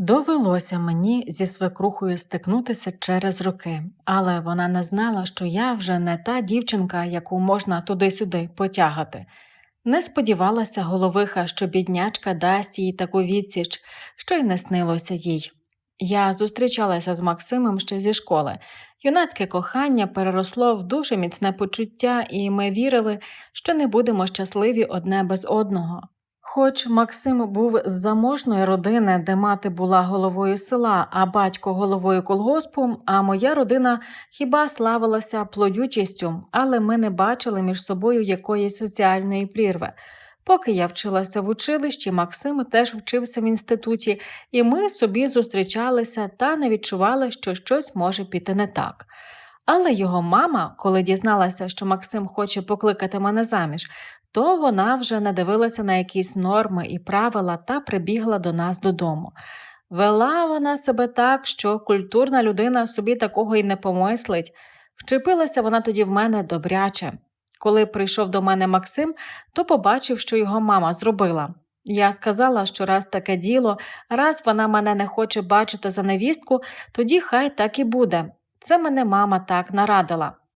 Довелося мені зі свекрухою стикнутися через роки, але вона не знала, що я вже не та дівчинка, яку можна туди-сюди потягати. Не сподівалася головиха, що біднячка дасть їй таку відсіч, що й не снилося їй. Я зустрічалася з Максимом ще зі школи. Юнацьке кохання переросло в дуже міцне почуття, і ми вірили, що не будемо щасливі одне без одного. Хоч Максим був з заможної родини, де мати була головою села, а батько головою колгоспу, а моя родина хіба славилася плодючістю, але ми не бачили між собою якоїсь соціальної прірви. Поки я вчилася в училищі, Максим теж вчився в інституті, і ми собі зустрічалися та не відчували, що щось може піти не так. Але його мама, коли дізналася, що Максим хоче покликати мене заміж, то вона вже не дивилася на якісь норми і правила та прибігла до нас додому. Вела вона себе так, що культурна людина собі такого й не помислить. Вчепилася вона тоді в мене добряче. Коли прийшов до мене Максим, то побачив, що його мама зробила. Я сказала, що раз таке діло, раз вона мене не хоче бачити за невістку, тоді хай так і буде. Це мене мама так нарадила.